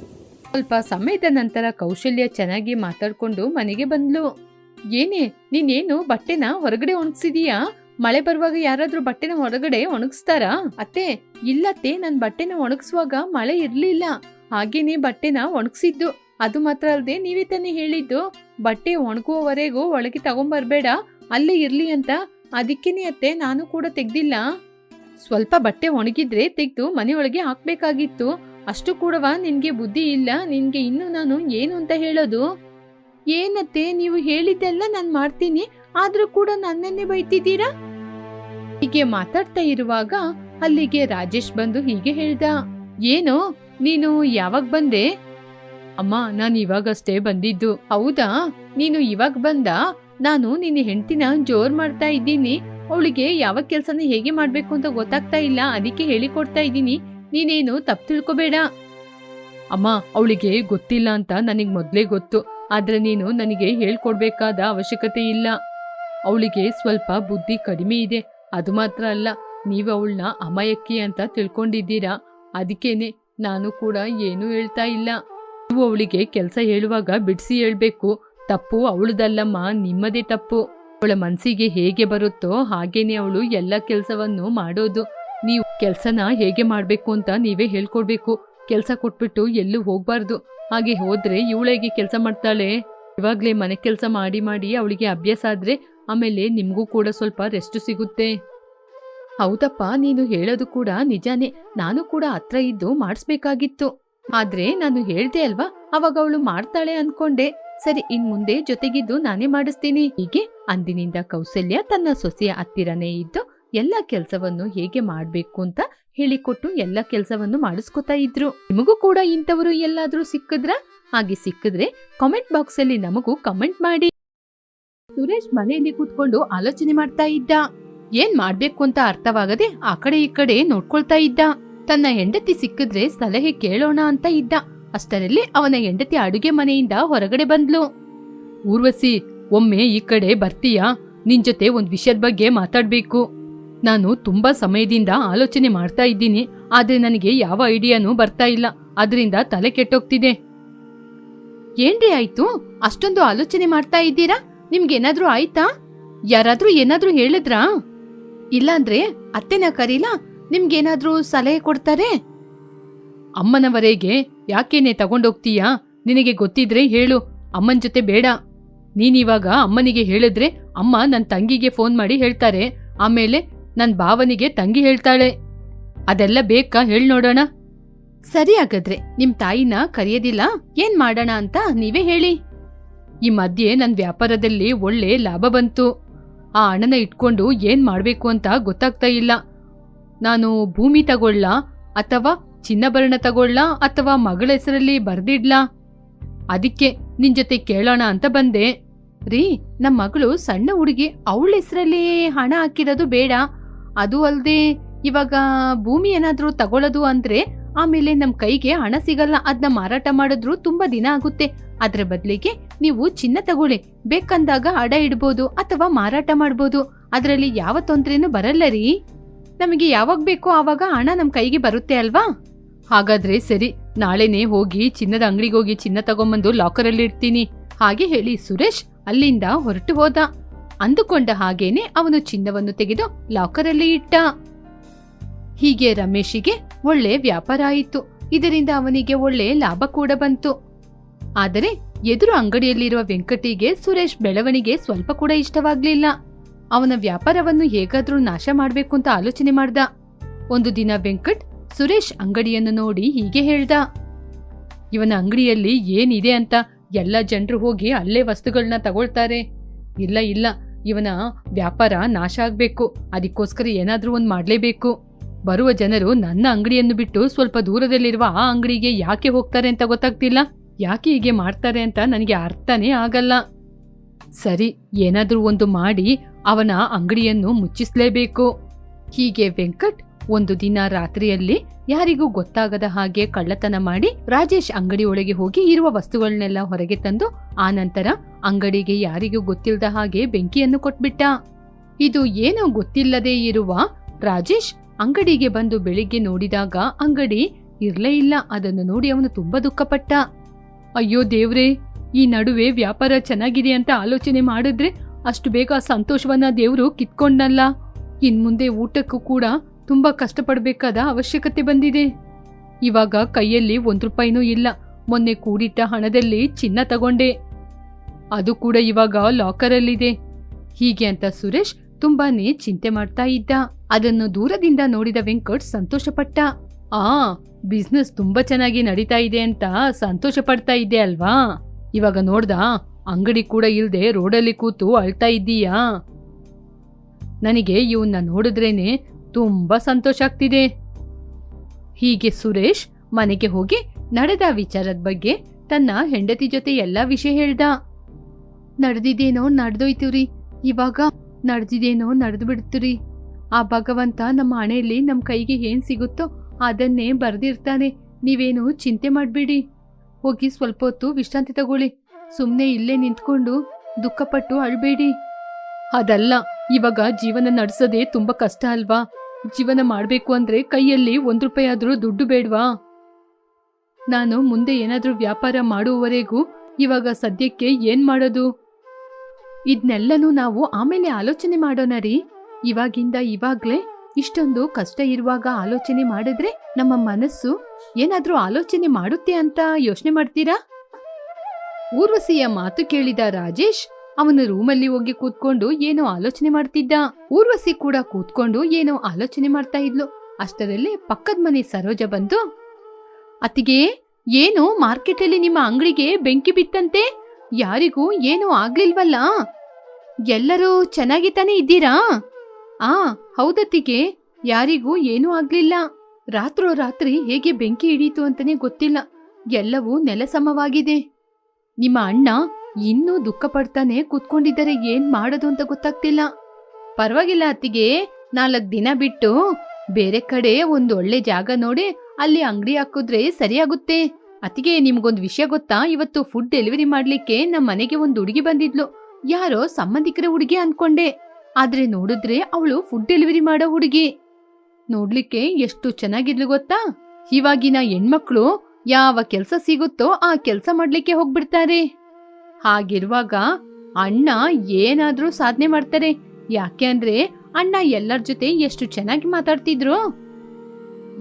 ಸ್ವಲ್ಪ ಸಮಯದ ನಂತರ ಕೌಶಲ್ಯ ಚೆನ್ನಾಗಿ ಮಾತಾಡ್ಕೊಂಡು ಮನೆಗೆ ಬಂದ್ಲು. ಏನೇ, ನೀನೇನು ಬಟ್ಟೆನ ಹೊರಗಡೆ ಒಣಗಿಸಿದೀಯಾ? ಮಳೆ ಬರುವಾಗ ಯಾರಾದ್ರೂ ಬಟ್ಟೆನ ಹೊರಗಡೆ ಒಣಗಿಸ್ತಾರಾ? ಅತ್ತೆ, ಇಲ್ಲತ್ತೆ ನನ್ನ ಬಟ್ಟೆನ ಒಣಗಿಸುವಾಗ ಮಳೆ ಇರಲಿಲ್ಲ. ಹಾಗೇನೆ ಬಟ್ಟೆನ ಒಣಗಿಸಿದ್ದು. ಅದು ಮಾತ್ರ ಅಲ್ಲದೆ ನೀವೇ ತಾನೇ ಹೇಳಿದ್ದು, ಬಟ್ಟೆ ಒಣಗುವವರೆಗೂ ಒಳಗೆ ತಗೊಂಬರ್ಬೇಡ, ಅಲ್ಲೇ ಇರ್ಲಿ ಅಂತ. ಅದಕ್ಕೇನೆ ಅತ್ತೆ, ನಾನು ಕೂಡ ತೆಗ್ದಿಲ್ಲ. ಸ್ವಲ್ಪ ಬಟ್ಟೆ ಒಣಗಿದ್ರೆ ತೆಗೆದು ಮನೆಯೊಳಗೆ ಹಾಕ್ಬೇಕಾಗಿತ್ತು. ಅಷ್ಟು ಕೂಡವಾ ನಿನ್ಗೆ ಬುದ್ಧಿ ಇಲ್ಲ, ನಿನ್ಗೆ ಇನ್ನು ನಾನು ಏನು ಅಂತ ಹೇಳೋದು? ಏನತ್ತೆ, ನೀವು ಹೇಳಿದ್ದೆಲ್ಲ ನಾನು ಮಾಡ್ತೀನಿ, ಆದ್ರೂ ಕೂಡ ನನ್ನನ್ನೇ ಬೈತಿದ್ದೀರಾ? ಹೀಗೆ ಮಾತಾಡ್ತಾ ಇರುವಾಗ ಅಲ್ಲಿಗೆ ರಾಜೇಶ್ ಬಂದು ಹೀಗೆ ಹೇಳ್ದ, ಏನು, ನೀನು ಯಾವಾಗ ಬಂದೆ? ಅಮ್ಮ, ನಾನು ಇವಾಗಷ್ಟೇ ಬಂದಿದ್ದು. ಹೌದಾ? ನೀನು ಇವಾಗ ಬಂದ? ನಾನು ನಿನ್ನ ಹೆಂಡತಿನ ಜೋರ್ ಮಾಡ್ತಾ ಇದ್ದೀನಿ. ಅವಳಿಗೆ ಯಾವ ಕೆಲ್ಸನ ಹೇಗೆ ಮಾಡ್ಬೇಕು ಅಂತ ಗೊತ್ತಾಗ್ತಾ ಇಲ್ಲ. ಅದಕ್ಕೆ ಹೇಳಿಕೊಡ್ತಾ ಇದ್ದೀನಿ. ನೀನೇನು ತಪ್ಪು ತಿಳ್ಕೊಬೇಡ. ಅಮ್ಮ, ಅವಳಿಗೆ ಗೊತ್ತಿಲ್ಲ ಅಂತ ನನಗೆ ಮೊದಲೇ ಗೊತ್ತು. ಆದ್ರೆ ನೀನು ನನಗೆ ಹೇಳ್ಕೊಡ್ಬೇಕಾದ ಅವಶ್ಯಕತೆ ಇಲ್ಲ. ಅವಳಿಗೆ ಸ್ವಲ್ಪ ಬುದ್ಧಿ ಕಡಿಮೆ ಇದೆ. ಅದು ಮಾತ್ರ ಅಲ್ಲ, ನೀವು ಅವಳನ್ನ ಅಮಾಯಕ್ಕಿ ಅಂತ ತಿಳ್ಕೊಂಡಿದ್ದೀರಾ? ಅದಕ್ಕೇನೆ ನಾನು ಕೂಡ ಏನೂ ಹೇಳ್ತಾ ಇಲ್ಲ. ನೀವು ಅವಳಿಗೆ ಕೆಲಸ ಹೇಳುವಾಗ ಬಿಡಿಸಿ ಹೇಳ್ಬೇಕು. ತಪ್ಪು ಅವಳದಲ್ಲಮ್ಮ, ನಿಮ್ಮದೇ ತಪ್ಪು. ಅವಳ ಮನಸ್ಸಿಗೆ ಹೇಗೆ ಬರುತ್ತೋ ಹಾಗೇನೆ ಅವಳು ಎಲ್ಲ ಕೆಲಸವನ್ನು ಮಾಡೋದು. ನೀವು ಕೆಲಸನ ಹೇಗೆ ಮಾಡಬೇಕು ಅಂತ ನೀವೇ ಹೇಳ್ಕೊಡ್ಬೇಕು. ಕೆಲಸ ಕೊಟ್ಬಿಟ್ಟು ಎಲ್ಲೂ ಹೋಗ್ಬಾರ್ದು. ಹಾಗೆ ಹೋದ್ರೆ ಇವಳಿಗೆ ಕೆಲಸ ಮಾಡ್ತಾಳೆ? ಇವಾಗಲೇ ಮನೆ ಕೆಲಸ ಮಾಡಿ ಮಾಡಿ ಅವಳಿಗೆ ಅಭ್ಯಾಸ ಆದ್ರೆ ಆಮೇಲೆ ನಿಮಗೂ ಕೂಡ ಸ್ವಲ್ಪ ರೆಸ್ಟ್ ಸಿಗುತ್ತೆ. ಹೌದಪ್ಪ, ನೀನು ಹೇಳೋದು ಕೂಡ ನಿಜಾನೇ. ನಾನು ಕೂಡ ಹತ್ರ ಇದ್ದು ಮಾಡಿಸ್ಬೇಕಾಗಿತ್ತು. ಆದ್ರೆ ನಾನು ಹೇಳ್ದೆ ಅಲ್ವಾ? ಅವಾಗ ಅವಳು ಮಾಡ್ತಾಳೆ ಅನ್ಕೊಂಡೆ. ಸರಿ, ಇನ್ ಮುಂದೆ ಜೊತೆಗಿದ್ದು ನಾನೇ ಮಾಡಿಸ್ತೀನಿ. ಹೀಗೆ ಅಂದಿನಿಂದ ಕೌಸಲ್ಯ ತನ್ನ ಸೊಸೆಯ ಹತ್ತಿರನೇ ಇದ್ದು ಎಲ್ಲ ಕೆಲಸವನ್ನು ಹೇಗೆ ಮಾಡ್ಬೇಕು ಅಂತ ಹೇಳಿಕೊಟ್ಟು ಎಲ್ಲ ಕೆಲಸವನ್ನು ಮಾಡಿಸ್ಕೊತಾ ಇದ್ರು. ನಿಮಗೂ ಕೂಡ ಇಂಥವರು ಎಲ್ಲಾದ್ರೂ ಸಿಕ್ಕಿದ್ರ? ಹಾಗೆ ಸಿಕ್ಕಿದ್ರೆ ಕಾಮೆಂಟ್ ಬಾಕ್ಸ್ ಅಲ್ಲಿ ನಮಗೂ ಕಮೆಂಟ್ ಮಾಡಿ. ಸುರೇಶ್ ಮನೆಯಲ್ಲಿ ಕೂತ್ಕೊಂಡು ಆಲೋಚನೆ ಮಾಡ್ತಾ ಇದ್ದ. ಏನ್ ಮಾಡ್ಬೇಕು ಅಂತ ಅರ್ಥವಾಗದೆ ಆ ಕಡೆ ಈ ಕಡೆ ನೋಡ್ಕೊಳ್ತಾ ಇದ್ದ. ತನ್ನ ಹೆಂಡತಿ ಸಿಕ್ಕಿದ್ರೆ ಸಲಹೆ ಕೇಳೋಣ ಅಂತ ಇದ್ದ. ಅಷ್ಟರಲ್ಲಿ ಅವನ ಹೆಂಡತಿ ಅಡುಗೆ ಮನೆಯಿಂದ ಹೊರಗಡೆ ಬಂದ್ಲು. ಊರ್ವಸಿ ಒಮ್ಮೆ ಈ ಕಡೆ ಬರ್ತೀಯಾ? ನಿನ್ ಜೊತೆ ಒಂದ್ ವಿಷಯದ ಬಗ್ಗೆ ಮಾತಾಡ್ಬೇಕು. ನಾನು ತುಂಬಾ ಸಮಯದಿಂದ ಆಲೋಚನೆ ಮಾಡ್ತಾ ಇದ್ದೀನಿ. ಆದ್ರೆ ನನಗೆ ಯಾವ ಐಡಿಯಾನೂ ಬರ್ತಾ ಇಲ್ಲ. ಅದರಿಂದ ತಲೆ ಕೆಟ್ಟೋಗ್ತಿದೆ. ಏನ್ರಿ ಆಯ್ತು? ಅಷ್ಟೊಂದು ಆಲೋಚನೆ ಮಾಡ್ತಾ ಇದ್ದೀರಾ? ನಿಮ್ಗೇನಾದ್ರೂ ಆಯ್ತಾ? ಯಾರಾದ್ರೂ ಏನಾದ್ರೂ ಹೇಳಿದ್ರಾ? ಇಲ್ಲಾಂದ್ರೆ ಅತ್ತೆನ ಕರೀಲಾ? ನಿಮ್ಗೇನಾದ್ರೂ ಸಲಹೆ ಕೊಡ್ತಾರೆ? ಅಮ್ಮನವರೆಗೆ ಯಾಕೇನೆ ತಗೊಂಡೋಗ್ತೀಯಾ? ನಿನಗೆ ಗೊತ್ತಿದ್ರೆ ಹೇಳು. ಅಮ್ಮನ್ ಜೊತೆ ಬೇಡ. ನೀನಿವಾಗ ಅಮ್ಮನಿಗೆ ಹೇಳಿದ್ರೆ ಅಮ್ಮ ನನ್ನ ತಂಗಿಗೆ ಫೋನ್ ಮಾಡಿ ಹೇಳ್ತಾರೆ. ಆಮೇಲೆ ನನ್ನ ಭಾವನಿಗೆ ತಂಗಿ ಹೇಳ್ತಾಳೆ. ಅದೆಲ್ಲ ಬೇಕಾ? ಹೇಳಿ ನೋಡೋಣ. ಸರಿ ಹಾಗಾದ್ರೆ ನಿಮ್ ತಾಯಿನ ಕರೆಯೋದಿಲ್ಲ? ಏನ್ ಮಾಡೋಣ ಅಂತ ನೀವೇ ಹೇಳಿ. ಈ ಮಧ್ಯೆ ನನ್ನ ವ್ಯಾಪಾರದಲ್ಲಿ ಒಳ್ಳೆ ಲಾಭ ಬಂತು. ಆ ಹಣನ ಇಟ್ಕೊಂಡು ಏನ್ ಮಾಡ್ಬೇಕು ಅಂತ ಗೊತ್ತಾಗ್ತಾ ಇಲ್ಲ. ನಾನು ಭೂಮಿ ತಗೊಳ್ಳ ಅಥವಾ ಚಿನ್ನಭರಣ ತಗೊಳ್ಳ ಅಥವಾ ಮಗಳ ಹೆಸರಲ್ಲಿ ಬರ್ದಿಡ್ಲಾ? ಅದಕ್ಕೆ ನಿನ್ ಜೊತೆ ಕೇಳೋಣ ಅಂತ ಬಂದೆ. ರೀ ನಮ್ಮ ಮಗಳು ಸಣ್ಣ ಹುಡುಗಿ, ಅವಳ ಹೆಸರಲ್ಲಿ ಹಣ ಹಾಕಿರೋದು ಬೇಡ. ಅದು ಅಲ್ಲದೆ ಇವಾಗ ಭೂಮಿ ಏನಾದರೂ ತಗೊಳ್ಳೋದು ಅಂದ್ರೆ ಆಮೇಲೆ ನಮ್ ಕೈಗೆ ಹಣ ಸಿಗಲ್ಲ ಅದನ್ನ ಮಾರಾಟ ಮಾಡಿದ್ರು ತುಂಬಾ ದಿನ ಆಗುತ್ತೆ. ಅದ್ರ ಬದಲಿಗೆ ನೀವು ಚಿನ್ನ ತಗೊಳ್ಳಿ. ಬೇಕಂದಾಗ ಅಡ ಇಡ್ಬೋದು ಅಥವಾ ಮಾರಾಟ ಮಾಡ್ಬೋದು. ಅದರಲ್ಲಿ ಯಾವ ತೊಂದರೆನೂ ಬರಲ್ಲ ರೀ. ನಮಗೆ ಯಾವಾಗ ಬೇಕೋ ಆವಾಗ ಹಣ ನಮ್ಮ ಕೈಗೆ ಬರುತ್ತೆ ಅಲ್ವಾ? ಹಾಗಾದ್ರೆ ಸರಿ, ನಾಳೆನೇ ಹೋಗಿ ಚಿನ್ನದ ಅಂಗಡಿಗೆ ಹೋಗಿ ಚಿನ್ನ ತಗೊಂಬಂದು ಲಾಕರಲ್ಲಿ ಇಡ್ತೀನಿ. ಹಾಗೆ ಹೇಳಿ ಸುರೇಶ್ ಅಲ್ಲಿಂದ ಹೊರಟು ಹೋದ. ಅಂದುಕೊಂಡ ಹಾಗೇನೆ ಅವನು ಚಿನ್ನವನ್ನು ತೆಗೆದು ಲಾಕರಲ್ಲಿ ಇಟ್ಟ. ಹೀಗೆ ರಮೇಶಿಗೆ ಒಳ್ಳೆ ವ್ಯಾಪಾರ ಆಯಿತು. ಇದರಿಂದ ಅವನಿಗೆ ಒಳ್ಳೆ ಲಾಭ ಕೂಡ ಬಂತು. ಆದರೆ ಎದುರು ಅಂಗಡಿಯಲ್ಲಿರುವ ವೆಂಕಟಿಗೆ ಸುರೇಶ್ ಬೆಳವಣಿಗೆ ಸ್ವಲ್ಪ ಕೂಡ ಇಷ್ಟವಾಗ್ಲಿಲ್ಲ. ಅವನ ವ್ಯಾಪಾರವನ್ನು ಹೇಗಾದ್ರೂ ನಾಶ ಮಾಡ್ಬೇಕು ಅಂತ ಆಲೋಚನೆ ಮಾಡ್ದ. ಒಂದು ದಿನ ವೆಂಕಟ್ ಸುರೇಶ್ ಅಂಗಡಿಯನ್ನು ನೋಡಿ ಹೀಗೆ ಹೇಳ್ದ. ಇವನ ಅಂಗಡಿಯಲ್ಲಿ ಏನಿದೆ ಅಂತ ಎಲ್ಲ ಜನರು ಹೋಗಿ ಅಲ್ಲೇ ವಸ್ತುಗಳನ್ನ ತಗೊಳ್ತಾರೆ. ಇಲ್ಲ ಇಲ್ಲ, ಇವನ ವ್ಯಾಪಾರ ನಾಶ ಆಗಬೇಕು. ಅದಕ್ಕೋಸ್ಕರ ಏನಾದರೂ ಒಂದು ಮಾಡಲೇಬೇಕು. ಬರುವ ಜನರು ನನ್ನ ಅಂಗಡಿಯನ್ನು ಬಿಟ್ಟು ಸ್ವಲ್ಪ ದೂರದಲ್ಲಿರುವ ಆ ಅಂಗಡಿಗೆ ಯಾಕೆ ಹೋಗ್ತಾರೆ ಅಂತ ಗೊತ್ತಾಗ್ತಿಲ್ಲ. ಯಾಕೆ ಹೀಗೆ ಮಾಡ್ತಾರೆ ಅಂತ ನನಗೆ ಅರ್ಥನೇ ಆಗಲ್ಲ. ಸರಿ, ಏನಾದರೂ ಒಂದು ಮಾಡಿ ಅವನ ಅಂಗಡಿಯನ್ನು ಮುಚ್ಚಿಸಲೇಬೇಕು. ಹೀಗೆ ವೆಂಕಟ್ ಒಂದು ದಿನ ರಾತ್ರಿಯಲ್ಲಿ ಯಾರಿಗೂ ಗೊತ್ತಾಗದ ಹಾಗೆ ಕಳ್ಳತನ ಮಾಡಿ ರಾಜೇಶ್ ಅಂಗಡಿಯೊಳಗೆ ಹೋಗಿ ಇರುವ ವಸ್ತುಗಳನ್ನೆಲ್ಲ ಹೊರಗೆ ತಂದು ಆನಂತರ ಅಂಗಡಿಗೆ ಯಾರಿಗೂ ಗೊತ್ತಿಲ್ಲದ ಹಾಗೆ ಬೆಂಕಿಯನ್ನು ಕೊಟ್ಬಿಟ್ಟ. ಇದು ಏನೋ ಗೊತ್ತಿಲ್ಲದೆ ಇರುವ ರಾಜೇಶ್ ಅಂಗಡಿಗೆ ಬಂದು ಬೆಳಿಗ್ಗೆ ನೋಡಿದಾಗ ಅಂಗಡಿ ಇರ್ಲೇ ಇಲ್ಲ, ಅದನ್ನು ನೋಡಿ ಅವನು ತುಂಬಾ ದುಃಖಪಟ್ಟ. ಅಯ್ಯೋ ದೇವ್ರೇ, ಈ ನಡುವೆ ವ್ಯಾಪಾರ ಚೆನ್ನಾಗಿದೆ ಅಂತ ಆಲೋಚನೆ ಮಾಡಿದ್ರೆ ಅಷ್ಟು ಬೇಗ ಸಂತೋಷವನ್ನ ದೇವರು ಕಿತ್ಕೊಂಡಲ್ಲ. ಇನ್ಮುಂದೆ ಊಟಕ್ಕೂ ಕೂಡ ತುಂಬಾ ಕಷ್ಟಪಡಬೇಕಾದ ಅವಶ್ಯಕತೆ ಬಂದಿದೆ. ಇವಾಗ ಕೈಯಲ್ಲಿ ಒಂದು ರೂಪಾಯಿನೂ ಇಲ್ಲ. ಮೊನ್ನೆ ಕೂಡಿಟ್ಟ ಹಣದಲ್ಲಿ ಚಿನ್ನ ತಗೊಂಡೆ. ಅದು ಕೂಡ ಇವಾಗ ಲಾಕರಲ್ಲಿದೆ. ಹೀಗೆ ಅಂತ ಸುರೇಶ್ ತುಂಬಾನೇ ಚಿಂತೆ ಮಾಡ್ತಾ ಇದ್ದ. ಅದನ್ನು ದೂರದಿಂದ ನೋಡಿದ ವೆಂಕಟ್ ಸಂತೋಷಪಟ್ಟ. ಆ, ಬಿಸ್ನೆಸ್ ತುಂಬಾ ಚೆನ್ನಾಗಿ ನಡೀತಾ ಇದೆ ಅಂತ ಸಂತೋಷ ಪಡ್ತಾ ಇದ್ದೆ ಅಲ್ವಾ? ಇವಾಗ ನೋಡ್ದ? ಅಂಗಡಿ ಕೂಡ ಇಲ್ಲದೆ ರೋಡಲ್ಲಿ ಕೂತು ಅಳ್ತಾ ಇದ್ದೀಯಾ? ನನಗೆ ಇವನ್ನ ನೋಡಿದ್ರೇನೆ ತುಂಬ ಸಂತೋಷ ಆಗ್ತಿದೆ. ಹೀಗೆ ಸುರೇಶ್ ಮನೆಗೆ ಹೋಗಿ ನಡೆದ ವಿಚಾರದ ಬಗ್ಗೆ ತನ್ನ ಹೆಂಡತಿ ಜೊತೆ ಎಲ್ಲ ವಿಷಯ ಹೇಳ್ದ. ನಡೆದಿದ್ದೇನೋ ನಡೆದೋಯ್ತು ರೀ ಇವಾಗ ನಡೆದಿದ್ದೇನೋ ನಡೆದು ಬಿಡ್ತು ಆ ಭಗವಂತ ನಮ್ಮ ಹಣೆಯಲ್ಲಿ ನಮ್ಮ ಕೈಗೆ ಏನು ಸಿಗುತ್ತೋ ಅದನ್ನೇ ಬರ್ದಿರ್ತಾನೆ. ನೀವೇನು ಚಿಂತೆ ಮಾಡಬೇಡಿ. ಹೋಗಿ ಸ್ವಲ್ಪ ಹೊತ್ತು ವಿಶ್ರಾಂತಿ ತಗೊಳ್ಳಿ. ಸುಮ್ಮನೆ ಇಲ್ಲೇ ನಿಂತ್ಕೊಂಡು ದುಃಖಪಟ್ಟು ಅಳ್ಬೇಡಿ. ಅದಲ್ಲ, ಇವಾಗ ಜೀವನ ನಡೆಸೋದೇ ತುಂಬಾ ಕಷ್ಟ ಅಲ್ವಾ? ಜೀವನ ಮಾಡಬೇಕು ಅಂದ್ರೆ ಕೈಯಲ್ಲಿ ಒಂದ್ ರೂಪಾಯಿ ಆದ್ರೂ ದುಡ್ಡು ಬೇಡ್ವಾ? ನಾನು ಮುಂದೆ ಏನಾದ್ರೂ ವ್ಯಾಪಾರ ಮಾಡುವವರೆಗೂ ಇವಾಗ ಸದ್ಯಕ್ಕೆ ಏನ್ ಮಾಡೋದು? ಇದ್ನೆಲ್ಲನೂ ನಾವು ಆಮೇಲೆ ಆಲೋಚನೆ ಮಾಡೋಣ ರೀ. ಇವಾಗಿಂದ ಇವಾಗ್ಲೇ ಇಷ್ಟೊಂದು ಕಷ್ಟ ಇರುವಾಗ ಆಲೋಚನೆ ಮಾಡಿದ್ರೆ ನಮ್ಮ ಮನಸ್ಸು ಏನಾದ್ರೂ ಆಲೋಚನೆ ಮಾಡುತ್ತೆ ಅಂತ ಯೋಚನೆ ಮಾಡ್ತೀರಾ? ಊರ್ವಶಿಯ ಮಾತು ಕೇಳಿದ ರಾಜೇಶ್, ಅವನು ರೂಮಲ್ಲಿ ಹೋಗಿ ಕೂತ್ಕೊಂಡು ಏನೋ ಆಲೋಚನೆ ಮಾಡ್ತಿದ್ದ. ಊರ್ವಶಿ ಕೂಡ ಕೂತ್ಕೊಂಡು ಏನೋ ಆಲೋಚನೆ ಮಾಡ್ತಾ ಇದ್ಲು. ಅಷ್ಟರಲ್ಲಿ ಪಕ್ಕದ ಮನೆ ಸರೋಜ ಬಂದು ಅತಿಗೆ ಏನು ಮಾರ್ಕೆಟಲ್ಲಿ ನಿಮ್ಮ ಅಂಗಡಿಗೆ ಬೆಂಕಿ ಬಿತ್ತಂತೆ. ಯಾರಿಗೂ ಏನೂ ಆಗ್ಲಿಲ್ವಲ್ಲ? ಎಲ್ಲರೂ ಚೆನ್ನಾಗಿ ತಾನೇ ಇದ್ದೀರಾ? ಆ, ಹೌದತ್ತಿಗೆ, ಯಾರಿಗೂ ಏನೂ ಆಗ್ಲಿಲ್ಲ. ರಾತ್ರೋ ರಾತ್ರಿ ಹೇಗೆ ಬೆಂಕಿ ಹಿಡೀತು ಅಂತಾನೆ ಗೊತ್ತಿಲ್ಲ. ಎಲ್ಲವೂ ನೆಲಸಮವಾಗಿದೆ. ನಿಮ್ಮ ಅಣ್ಣ ಇನ್ನೂ ದುಃಖ ಪಡ್ತಾನೆ ಕೂತ್ಕೊಂಡಿದ್ದಾರೆ. ಏನ್ ಮಾಡೋದು ಅಂತ ಗೊತ್ತಾಗ್ತಿಲ್ಲ. ಪರವಾಗಿಲ್ಲ ಅತ್ತಿಗೆ. ನಾಲ್ಕ್ ದಿನ ಬಿಟ್ಟು ಬೇರೆ ಕಡೆ ಒಂದು ಒಳ್ಳೆ ಜಾಗ ನೋಡಿ ಅಲ್ಲಿ ಅಂಗಡಿ ಹಾಕಿದ್ರೆ ಸರಿಯಾಗುತ್ತೆ. ಅತ್ತಿಗೆ ನಿಮ್ಗೊಂದು ವಿಷಯ ಗೊತ್ತಾ? ಇವತ್ತು ಫುಡ್ ಡೆಲಿವರಿ ಮಾಡ್ಲಿಕ್ಕೆ ನಮ್ಮ ಮನೆಗೆ ಒಂದ್ ಹುಡುಗಿ ಬಂದಿದ್ಲು. ಯಾರೋ ಸಂಬಂಧಿಕರ ಹುಡುಗಿ ಅನ್ಕೊಂಡೆ. ಆದ್ರೆ ನೋಡಿದ್ರೆ ಅವಳು ಫುಡ್ ಡೆಲಿವರಿ ಮಾಡೋ ಹುಡುಗಿ. ನೋಡ್ಲಿಕ್ಕೆ ಎಷ್ಟು ಚೆನ್ನಾಗಿದ್ಲು ಗೊತ್ತಾ? ಇವಾಗಿನ ಹೆಣ್ಮಕ್ಳು ಯಾವ ಕೆಲಸ ಸಿಗುತ್ತೋ ಆ ಕೆಲಸ ಮಾಡ್ಲಿಕ್ಕೆ ಹೋಗ್ಬಿಡ್ತಾರೆ. ಹಾಗಿರುವಾಗ ಅಣ್ಣ ಏನಾದ್ರೂ ಸಾಧನೆ ಮಾಡ್ತಾರೆ. ಯಾಕೆ ಅಂದ್ರೆ ಅಣ್ಣ ಎಲ್ಲರ ಜೊತೆ ಎಷ್ಟು ಚೆನ್ನಾಗಿ ಮಾತಾಡ್ತಿದ್ರು.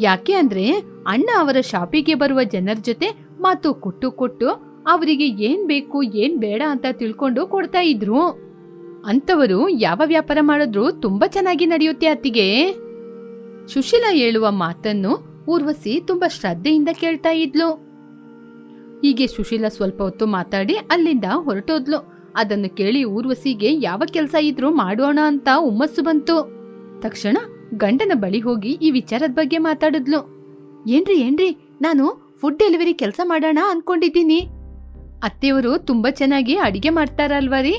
ಯಾಕೆ ಅಂದ್ರೆ ಅಣ್ಣ ಅವರ ಶಾಪಿಗೆ ಬರುವ ಜನರ ಜೊತೆ ಮಾತು ಕೊಟ್ಟು ಕೊಟ್ಟು ಅವರಿಗೆ ಏನ್ ಬೇಕು ಏನ್ ಬೇಡ ಅಂತ ತಿಳ್ಕೊಂಡು ಕೊಡ್ತಾ ಇದ್ರು. ಅಂತವರು ಯಾವ ವ್ಯಾಪಾರ ಮಾಡಿದ್ರು ತುಂಬಾ ಚೆನ್ನಾಗಿ ನಡೆಯುತ್ತೆ ಅತ್ತಿಗೆ. ಸುಶೀಲಾ ಹೇಳುವ ಮಾತನ್ನು ಊರ್ವಶಿ ತುಂಬಾ ಶ್ರದ್ಧೆಯಿಂದ ಕೇಳ್ತಾ ಇದ್ಲು. ಹೀಗೆ ಸುಶೀಲ ಸ್ವಲ್ಪ ಹೊತ್ತು ಮಾತಾಡಿ ಅಲ್ಲಿಂದ ಹೊರಟೋದ್ಲು. ಅದನ್ನು ಕೇಳಿ ಊರ್ವಶಿಗೆ ಯಾವ ಕೆಲಸ ಇದ್ರೂ ಮಾಡೋಣ ಅಂತ ಹುಮ್ಮಸ್ಸು ಬಂತು. ತಕ್ಷಣ ಗಂಡನ ಬಳಿ ಹೋಗಿ ಈ ವಿಚಾರದ ಬಗ್ಗೆ ಮಾತಾಡಿದ್ಲು. ಏನ್ರಿ ಏನ್ರಿ, ನಾನು ಫುಡ್ ಡೆಲಿವರಿ ಕೆಲಸ ಮಾಡೋಣ ಅನ್ಕೊಂಡಿದ್ದೀನಿ. ಅತ್ತೆಯವರು ತುಂಬಾ ಚೆನ್ನಾಗಿ ಅಡಿಗೆ ಮಾಡ್ತಾರಲ್ವಾ ರೀ?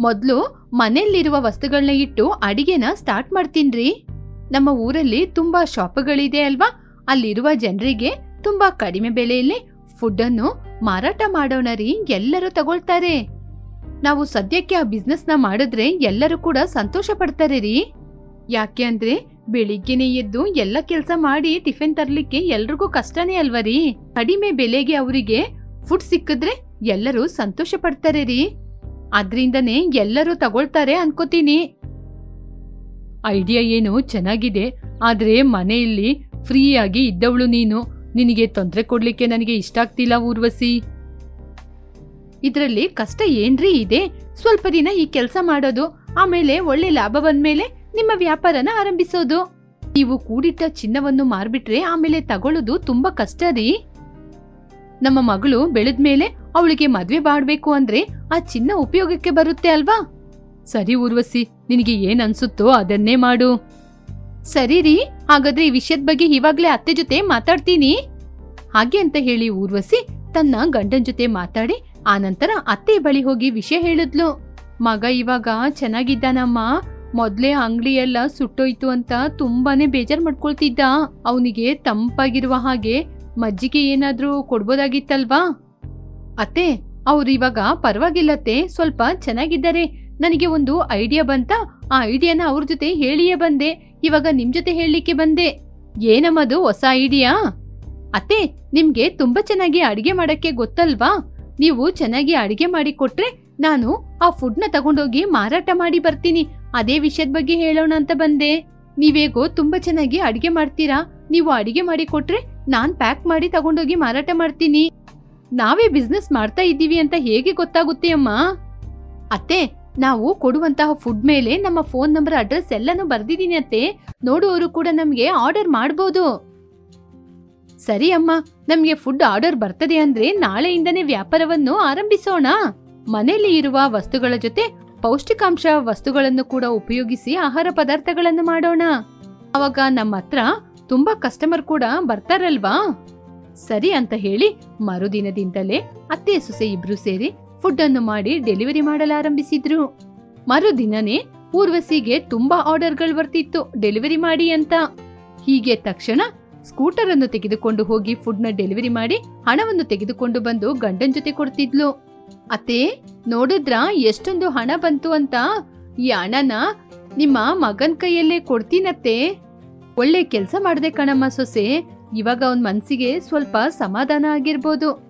ಮೊದ್ಲು ಮನೆಯಲ್ಲಿರುವ ವಸ್ತುಗಳನ್ನ ಇಟ್ಟು ಅಡಿಗೆನ ಸ್ಟಾರ್ಟ್ ಮಾಡ್ತೀನ್ರಿ. ನಮ್ಮ ಊರಲ್ಲಿ ತುಂಬಾ ಶಾಪ್ಗಳಿದೆ ಅಲ್ವಾ? ಅಲ್ಲಿರುವ ಜನರಿಗೆ ತುಂಬಾ ಕಡಿಮೆ ಬೆಲೆಯಲ್ಲಿ ಫುಡ್ ಅನ್ನು ಮಾರಾಟ ಮಾಡೋಣ ರೀ ಎಲ್ಲರೂ ತಗೊಳ್ತಾರೆ. ನಾವು ಸದ್ಯಕ್ಕೆ ಆ ಬಿಸ್ನೆಸ್ನ ಮಾಡಿದ್ರೆ ಎಲ್ಲರೂ ಕೂಡ ಸಂತೋಷ ಪಡ್ತಾರೆ ರೀ. ಯಾಕೆ ಅಂದ್ರೆ ಬೆಳಿಗ್ಗೆನೆ ಎದ್ದು ಎಲ್ಲ ಕೆಲಸ ಮಾಡಿ ಟಿಫಿನ್ ತರ್ಲಿಕ್ಕೆ ಎಲ್ರಿಗೂ ಕಷ್ಟನೇ ಅಲ್ವಾ ರೀ? ಕಡಿಮೆ ಬೆಲೆಗೆ ಅವರಿಗೆ ಫುಡ್ ಸಿಕ್ಕಿದ್ರೆ ಎಲ್ಲರೂ ಸಂತೋಷ ಪಡ್ತಾರೆ ರೀ. ಅದ್ರಿಂದನೇ ಎಲ್ಲರೂ ತಗೊಳ್ತಾರೆ ಅನ್ಕೋತೀನಿ. ಐಡಿಯಾ ಏನು ಚೆನ್ನಾಗಿದೆ, ಆದ್ರೆ ಮನೆಯಲ್ಲಿ ಫ್ರೀಯಾಗಿ ಇದ್ದವಳು ನೀನು. ನಿನಗೆ ತೊಂದರೆ ಕೊಡ್ಲಿಕ್ಕೆ ನನಗೆ ಇಷ್ಟ ಆಗ್ತಿಲ್ಲ ಊರ್ವಸಿ ಇದರಲ್ಲಿ ಕಷ್ಟ ಏನ್ರಿ ಇದೆ? ಸ್ವಲ್ಪ ದಿನ ಈ ಕೆಲಸ ಮಾಡೋದು, ಆಮೇಲೆ ಒಳ್ಳೆ ಲಾಭ ಬಂದ್ಮೇಲೆ ನಿಮ್ಮ ವ್ಯಾಪಾರನ ಆರಂಭಿಸೋದು. ನೀವು ಕೂಡಿಟ್ಟ ಚಿನ್ನವನ್ನು ಮಾರ್ಬಿಟ್ರೆ ಆಮೇಲೆ ತಗೊಳ್ಳೋದು ತುಂಬಾ ಕಷ್ಟ ರೀ. ನಮ್ಮ ಮಗಳು ಬೆಳೆದ್ಮೇಲೆ ಅವಳಿಗೆ ಮದ್ವೆ ಮಾಡ್ಬೇಕು ಅಂದ್ರೆ ಆ ಚಿನ್ನ ಉಪಯೋಗಕ್ಕೆ ಬರುತ್ತೆ ಅಲ್ವಾ? ಸರಿ ಊರ್ವಸಿ ನಿನಗೆ ಏನ್ ಅನ್ಸುತ್ತೋ ಅದನ್ನೇ ಮಾಡು. ಸರಿ ರೀ, ಹಾಗಾದ್ರೆ ಈ ವಿಷಯದ ಬಗ್ಗೆ ಇವಾಗ್ಲೇ ಅತ್ತೆ ಜೊತೆ ಮಾತಾಡ್ತೀನಿ. ಹಾಗೆ ಅಂತ ಹೇಳಿ ಊರ್ವಸಿ ತನ್ನ ಗಂಡನ ಜೊತೆ ಮಾತಾಡಿ, ಆನಂತರ ಅತ್ತೆ ಬಳಿ ಹೋಗಿ ವಿಷಯ ಹೇಳಿದ್ಲು. ಮಗ ಇವಾಗ ಚೆನ್ನಾಗಿದ್ದಾನಮ್ಮ. ಮೊದ್ಲೇ ಅಂಗಡಿ ಎಲ್ಲ ಸುಟ್ಟೋಯ್ತು ಅಂತ ತುಂಬಾನೇ ಬೇಜಾರ್ ಮಾಡ್ಕೊಳ್ತಿದ್ದ. ಅವನಿಗೆ ತಂಪಾಗಿರುವ ಹಾಗೆ ಮಜ್ಜಿಗೆ ಏನಾದ್ರೂ ಕೊಡ್ಬೋದಾಗಿತ್ತಲ್ವಾ? ಅತ್ತೆ, ಅವ್ರು ಇವಾಗ ಪರವಾಗಿಲ್ಲತ್ತೆ ಸ್ವಲ್ಪ ಚೆನ್ನಾಗಿದ್ದಾರೆ. ನನಗೆ ಒಂದು ಐಡಿಯಾ ಬಂತ. ಆ ಐಡಿಯಾನ ಅವ್ರ ಜೊತೆ ಹೇಳಿಯೇ ಬಂದೆ. ಇವಾಗ ನಿಮ್ ಜೊತೆ ಹೇಳಲಿಕ್ಕೆ ಬಂದೆ. ಏನಮ್ಮದು ಹೊಸ ಐಡಿಯಾ ಅತ್ತೆ, ನಿಮ್ಗೆ ತುಂಬಾ ಚೆನ್ನಾಗಿ ಅಡಿಗೆ ಮಾಡಕ್ಕೆ ಗೊತ್ತಲ್ವಾ? ನೀವು ಚೆನ್ನಾಗಿ ಅಡಿಗೆ ಮಾಡಿ ಕೊಟ್ರೆ ನಾನು ಆ ಫುಡ್ನ ತಗೊಂಡೋಗಿ ಮಾರಾಟ ಮಾಡಿ ಬರ್ತೀನಿ. ಅದೇ ವಿಷಯದ ಬಗ್ಗೆ ಹೇಳೋಣ ಅಂತ ಬಂದೆ. ನೀವೇಗೋ ತುಂಬಾ ಚೆನ್ನಾಗಿ ಅಡಿಗೆ ಮಾಡ್ತೀರಾ? ನೀವು ಅಡಿಗೆ ಮಾಡಿ ಕೊಟ್ರೆ ನಾನ್ ಪ್ಯಾಕ್ ಮಾಡಿ ತಗೊಂಡೋಗಿ ಮಾರಾಟ ಮಾಡ್ತೀನಿ. ನಾವೇ ಬಿಸ್ನೆಸ್ ಮಾಡ್ತಾ ಇದ್ದೀವಿ ಅಂತ ಹೇಗೆ ಗೊತ್ತಾಗುತ್ತೆ ಅಮ್ಮ? ಅತ್ತೆ ನಾವು ಕೊಡುವಂತಹ ಫುಡ್ ಮೇಲೆ ನಮ್ಮ ಫೋನ್ ನಂಬರ್ ಅಡ್ರೆಸ್ ಎಲ್ಲಾನು ಬರ್ದಿದ್ದೀನಿ ಅತ್ತೆ. ನೋಡುವವರು ಕೂಡ ನಮಗೆ ಆರ್ಡರ್ ಮಾಡ್ಬೋದು. ಸರಿ ಅಮ್ಮ, ನಮಗೆ ಫುಡ್ ಆರ್ಡರ್ ಬರ್ತದೆ ಅಂದ್ರೆ ನಾಳೆಯಿಂದನೇ ವ್ಯಾಪಾರವನ್ನು ಆರಂಭಿಸೋಣ. ಮನೆಯಲ್ಲಿ ಇರುವ ವಸ್ತುಗಳ ಜೊತೆ ಪೌಷ್ಟಿಕಾಂಶ ವಸ್ತುಗಳನ್ನು ಕೂಡ ಉಪಯೋಗಿಸಿ ಆಹಾರ ಪದಾರ್ಥಗಳನ್ನು ಮಾಡೋಣ. ಅವಾಗ ನಮ್ಮ ಹತ್ರ ತುಂಬಾ ಕಸ್ಟಮರ್ ಕೂಡ ಬರ್ತಾರಲ್ವಾ? ಸರಿ ಅಂತ ಹೇಳಿ ಮರುದಿನದಿಂದಲೇ ಅತ್ತೆ ಸೊಸೆ ಇಬ್ರು ಸೇರಿ ಫುಡ್ ಅನ್ನು ಮಾಡಿ ಡೆಲಿವರಿ ಮಾಡಲಾರಂಭಿಸಿದ್ರು. ಮರುದಿನನೇ ಪೂರ್ವಸಿಗೆ ತುಂಬಾ ಆರ್ಡರ್ಗಳು ಬರ್ತಿತ್ತು, ಡೆಲಿವರಿ ಮಾಡಿ ಅಂತ. ಹೀಗೆ ತಕ್ಷಣ ಸ್ಕೂಟರ್ ಅನ್ನು ತೆಗೆದುಕೊಂಡು ಹೋಗಿ ಫುಡ್ನ ಡೆಲಿವರಿ ಮಾಡಿ ಹಣವನ್ನು ತೆಗೆದುಕೊಂಡು ಬಂದು ಗಂಡನ್ ಜೊತೆ ಕೊಡ್ತಿದ್ಲು. ಅತ್ತೆ, ನೋಡಿದ್ರ ಎಷ್ಟೊಂದು ಹಣ ಬಂತು ಅಂತ? ಈ ಹಣನ ನಿಮ್ಮ ಮಗನ್ ಕೈಯಲ್ಲೇ ಕೊಡ್ತೀನತ್ತೆ. ಒಳ್ಳೆ ಕೆಲಸ ಮಾಡ್ದೆ ಕಣಮ್ಮ ಸೊಸೆ. ಇವಾಗ ಅವನ್ ಮನ್ಸಿಗೆ ಸ್ವಲ್ಪ ಸಮಾಧಾನ ಆಗಿರ್ಬೋದು.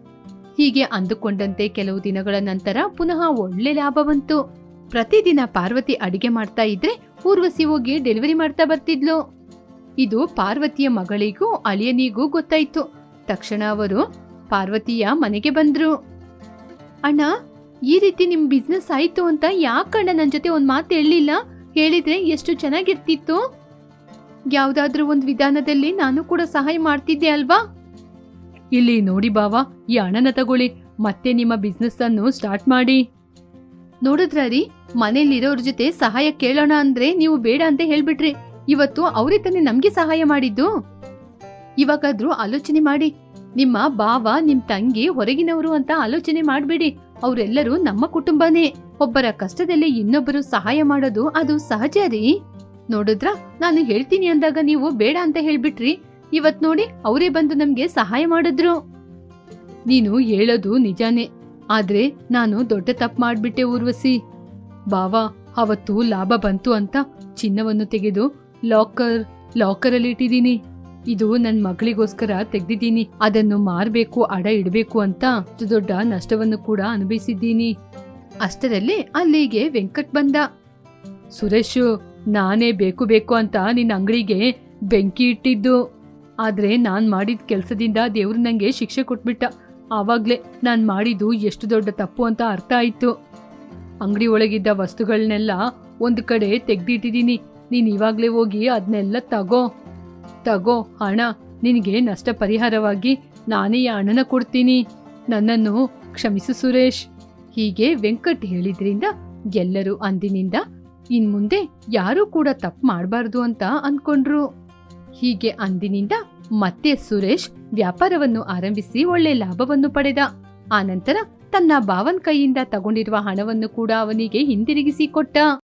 ಹೀಗೆ ಅಂದುಕೊಂಡಂತೆ ಕೆಲವು ದಿನಗಳ ನಂತರ ಪುನಃ ಒಳ್ಳೆ ಲಾಭ ಬಂತು ಪ್ರತಿದಿನ ಪಾರ್ವತಿ ಅಡಿಗೆ ಮಾಡ್ತಾ ಇದ್ರೆ ಊರ್ವಸಿ ಹೋಗಿ ಡೆಲಿವರಿ ಮಾಡ್ತಾ ಬರ್ತಿದ್ಲು. ಇದು ಪಾರ್ವತಿಯ ಮಗಳಿಗೂ ಅಳಿಯನಿಗೂ ಗೊತ್ತಾಯ್ತು. ತಕ್ಷಣ ಅವರು ಪಾರ್ವತಿಯ ಮನೆಗೆ ಬಂದ್ರು. ಅಣ್ಣ, ಈ ರೀತಿ ನಿಮ್ ಬಿಸ್ನೆಸ್ ಆಯ್ತು ಅಂತ ಯಾಕಣ್ಣ ನನ್ ಜೊತೆ ಒಂದ್ ಮಾತು ಹೇಳಿಲ್ಲ ಹೇಳಿದ್ರೆ ಎಷ್ಟು ಚೆನ್ನಾಗಿರ್ತಿತ್ತು? ಯಾವ್ದಾದ್ರೂ ಒಂದ್ ವಿಧಾನದಲ್ಲಿ ನಾನು ಕೂಡ ಸಹಾಯ ಮಾಡ್ತಿದ್ದೆ ಅಲ್ವಾ? ಇಲ್ಲಿ ನೋಡಿ ಬಾವಾ, ಈ ಹಣನ ತಗೊಳ್ಳಿ. ಮತ್ತೆ ನಿಮ್ಮ ಬಿಸ್ನೆಸ್ ಅನ್ನು ಸ್ಟಾರ್ಟ್ ಮಾಡಿ. ನೋಡಿದ್ರ ರೀ ಜೊತೆ ಸಹಾಯ ಕೇಳೋಣ ಅಂದ್ರೆ ನೀವು ಬೇಡ ಅಂತ ಹೇಳ್ಬಿಟ್ರಿ. ಇವತ್ತು ಅವರೇ ತಾನೇ ನಮ್ಗೆ ಸಹಾಯ ಮಾಡಿದ್ದು. ಇವಾಗಾದ್ರೂ ಆಲೋಚನೆ ಮಾಡಿ. ನಿಮ್ಮ ಬಾವ, ನಿಮ್ ತಂಗಿ ಹೊರಗಿನವರು ಅಂತ ಆಲೋಚನೆ ಮಾಡ್ಬೇಡಿ. ಅವರೆಲ್ಲರೂ ನಮ್ಮ ಕುಟುಂಬನೇ. ಒಬ್ಬರ ಕಷ್ಟದಲ್ಲಿ ಇನ್ನೊಬ್ಬರು ಸಹಾಯ ಮಾಡೋದು ಅದು ಸಹಜ ರೀ. ನೋಡಿದ್ರ, ನಾನು ಹೇಳ್ತೀನಿ ಅಂದಾಗ ನೀವು ಬೇಡ ಅಂತ ಹೇಳ್ಬಿಟ್ರಿ. ಇವತ್ ನೋಡಿ ಅವರೇ ಬಂದು ನಮ್ಗೆ ಸಹಾಯ ಮಾಡಿದ್ರು. ನೀನು ಹೇಳೋದು ನಿಜಾನೇ, ಆದ್ರೆ ನಾನು ದೊಡ್ಡ ತಪ್ಪು ಮಾಡ್ಬಿಟ್ಟೆ ಊರ್ವಸಿ ಬಾವಾ ಅವತ್ತು ಲಾಭ ಬಂತು ಅಂತ ಚಿನ್ನವನ್ನು ತೆಗೆದು ಲಾಕರ್, ಲಾಕರಲ್ಲಿ ಇಟ್ಟಿದ್ದೀನಿ. ಇದು ನನ್ನ ಮಗಳಿಗೋಸ್ಕರ ತೆಗ್ದಿದ್ದೀನಿ. ಅದನ್ನು ಮಾರಬೇಕು, ಅಡ ಇಡಬೇಕು ಅಂತ ದೊಡ್ಡ ನಷ್ಟವನ್ನು ಕೂಡ ಅನುಭವಿಸಿದ್ದೀನಿ. ಅಷ್ಟರಲ್ಲಿ ಅಲ್ಲಿಗೆ ವೆಂಕಟ್ ಬಂದ. ಸುರೇಶ್, ನಾನೇ ಬೇಕು ಬೇಕು ಅಂತ ನಿನ್ನ ಅಂಗಡಿಗೆ ಬೆಂಕಿ ಇಟ್ಟಿದ್ದು. ಆದ್ರೆ ನಾನ್ ಮಾಡಿದ ಕೆಲಸದಿಂದ ದೇವ್ರು ನಂಗೆ ಶಿಕ್ಷೆ ಕೊಟ್ಬಿಟ್ಟ. ಆವಾಗ್ಲೇ ನಾನ್ ಮಾಡಿದ್ದು ಎಷ್ಟು ದೊಡ್ಡ ತಪ್ಪು ಅಂತ ಅರ್ಥ ಆಯ್ತು. ಅಂಗಡಿ ಒಳಗಿದ್ದ ವಸ್ತುಗಳನ್ನೆಲ್ಲ ಒಂದು ಕಡೆ ತೆಗ್ದಿಟ್ಟಿದೀನಿ. ನೀನ್ ಇವಾಗ್ಲೇ ಹೋಗಿ ಅದನ್ನೆಲ್ಲ ತಗೋ. ತಗೋ, ಹಣ. ನಿನಗೆ ನಷ್ಟ ಪರಿಹಾರವಾಗಿ ನಾನೇ ಈ ಹಣನ ಕೊಡ್ತೀನಿ. ನನ್ನನ್ನು ಕ್ಷಮಿಸು ಸುರೇಶ್. ಹೀಗೆ ವೆಂಕಟ್ ಹೇಳಿದ್ರಿಂದ ಎಲ್ಲರೂ ಅಂದಿನಿಂದ ಇನ್ಮುಂದೆ ಯಾರೂ ಕೂಡ ತಪ್ಪು ಮಾಡಬಾರ್ದು ಅಂತ ಅನ್ಕೊಂಡ್ರು. ಹೀಗೆ ಅಂದಿನಿಂದ ಮತ್ತೆ ಸುರೇಶ್ ವ್ಯಾಪಾರವನ್ನು ಆರಂಭಿಸಿ ಒಳ್ಳೆ ಲಾಭವನ್ನು ಪಡೆದ. ಆನಂತರ ತನ್ನ ಬಾವನ್ ಕೈಯಿಂದ ತಗೊಂಡಿರುವ ಹಣವನ್ನು ಕೂಡ ಅವನಿಗೆ ಹಿಂದಿರುಗಿಸಿ ಕೊಟ್ಟ.